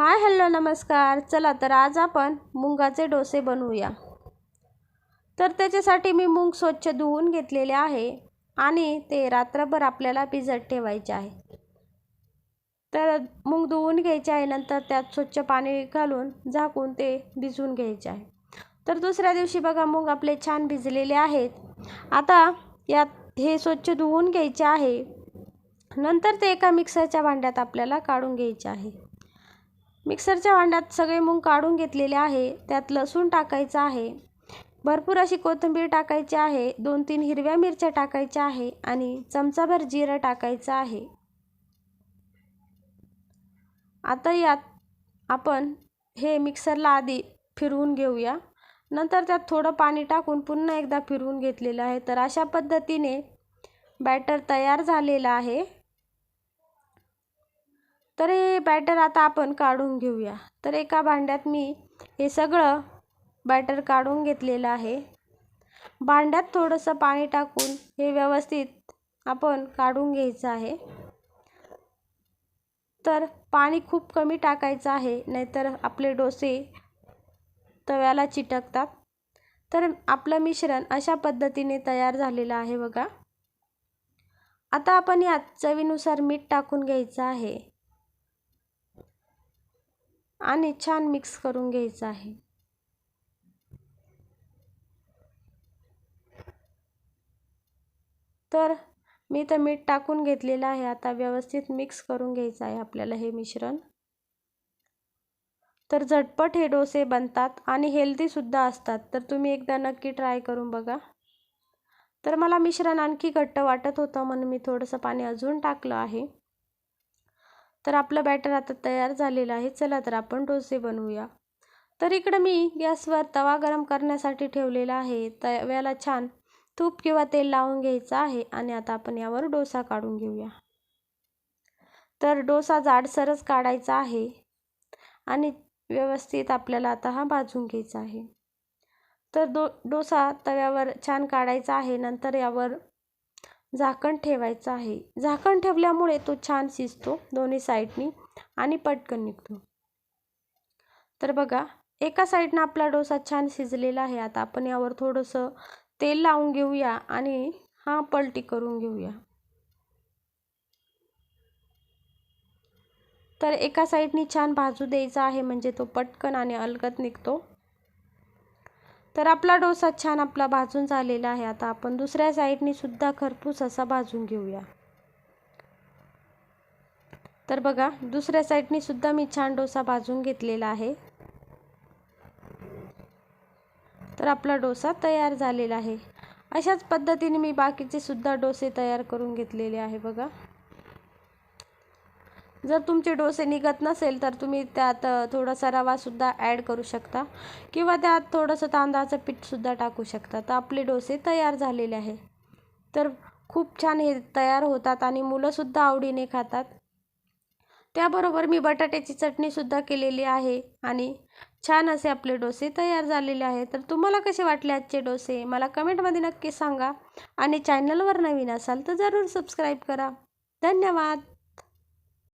Hi hello नमस्कार. चला तर आज आपण मुंगाचे डोसे बनवूया. तर त्याच्यासाठी मी मूग स्वच्छ धुवून घेतलेले आहे आणि ते रात्रभर आपल्याला भिजत ठेवायचे आहे. तर मूग धुवून घ्यायचे आहे नंतर त्यात स्वच्छ पाणी घालून झाकून ते भिजवून घ्यायचे आहे. तर दुसऱ्या दिवशी बघा मूग आपले छान भिजलेले आहेत. आता यात हे स्वच्छ धुवून घ्यायचे आहे. नंतर ते एका मिक्सरच्या भांड्यात आपल्याला काढून घ्यायचे आहे. मिक्सरच्या भांड्यात सगळे मूग काढून घेतलेले आहे. त्यात लसूण टाकायचं आहे. भरपूर अशी कोथिंबीर टाकायची आहे. दोन तीन हिरव्या मिरच्या टाकायच्या आहे आणि चमचाभर जिरं टाकायचं आहे. आता यात आपण हे मिक्सरला आधी फिरवून घेऊया. नंतर त्यात थोडं पाणी टाकून पुन्हा एकदा फिरवून घेतलेलं आहे. तर अशा पद्धतीने बॅटर तयार झालेलं आहे. तर हे बॅटर आता आपण काढून घेऊया. तर एका भांड्यात मी हे सगळं बॅटर काढून घेतलेलं आहे. भांड्यात थोडंसं पाणी टाकून हे व्यवस्थित आपण काढून घ्यायचं आहे. तर पाणी खूप कमी टाकायचं आहे नाहीतर आपले डोसे तव्याला चिटकतात. तर आपलं मिश्रण अशा पद्धतीने तयार झालेलं आहे बघा. आता आपण यात चवीनुसार मीठ टाकून घ्यायचं आहे. आणि छान मिक्स करून घ्यायचं आहे. तर मी तर मीठ टाकून घेतलेलं आहे. आता व्यवस्थित मिक्स करून घ्यायचं आहे आपल्याला हे मिश्रण. तर झटपट हे डोसे बनतात आणि हेल्दीसुद्धा असतात. तर तुम्ही एकदा नक्की ट्राय करून बघा. तर मला मिश्रण आणखी घट्ट वाटत होतं म्हणून मी थोडंसं पाणी अजून टाकलं आहे. तर आपलं बॅटर आता तयार झालेलं आहे. चला तर आपण डोसे बनवूया. तर इकडं मी गॅसवर तवा गरम करण्यासाठी ठेवलेला आहे. तव्याला छान तूप किंवा तेल लावून घ्यायचं आहे आणि आता आपण यावर डोसा काढून घेऊया. तर डोसा जाडसरच काढायचा आहे आणि व्यवस्थित आपल्याला आता हा भाजून घ्यायचा आहे. तर दो डोसा तव्यावर छान काढायचा आहे. नंतर यावर झाकण ठेवायचं आहे. झाकण ठेवल्यामुळे तो छान शिजतो दोन्ही साईडनी आणि पटकन निघतो. तर बघा एका साईडनं आपला डोसा छान शिजलेला आहे. आता आपण यावर थोडंसं तेल लावून घेऊया आणि हा पलटी करून घेऊया. तर एका साईडनी छान भाजू द्यायचा आहे म्हणजे तो पटकन आणि अलगत निघतो. तर आपला डोसा छान आपला भाजून झालेला आहे. आता आपण दुसऱ्या साईडनीसुद्धा खरपूस असा भाजून घेऊया. तर बघा दुसऱ्या साईडनीसुद्धा मी छान डोसा भाजून घेतलेला आहे. तर आपला डोसा तयार झालेला आहे. अशाच पद्धतीने मी बाकीचे सुद्धा डोसे तयार करून घेतलेले आहे बघा. जर तुमचे डोसे निघत नसेल तर तुम्ही त्यात थोडासा रवासुद्धा ॲड करू शकता. किंवा त्यात थोडंसं तांदळाचं पीठसुद्धा टाकू शकता. तर आपले डोसे तयार झालेले आहे. तर खूप छान हे तयार होतात आणि मुलंसुद्धा आवडीने खातात. त्याबरोबर मी बटाट्याची चटणीसुद्धा केलेली आहे आणि छान असे आपले डोसे तयार झालेले आहे. तर तुम्हाला कसे वाटले आजचे डोसे? मला कमेंटमध्ये नक्की सांगा. आणि चॅनलवर नवीन असाल तर जरूर सबस्क्राईब करा. धन्यवाद!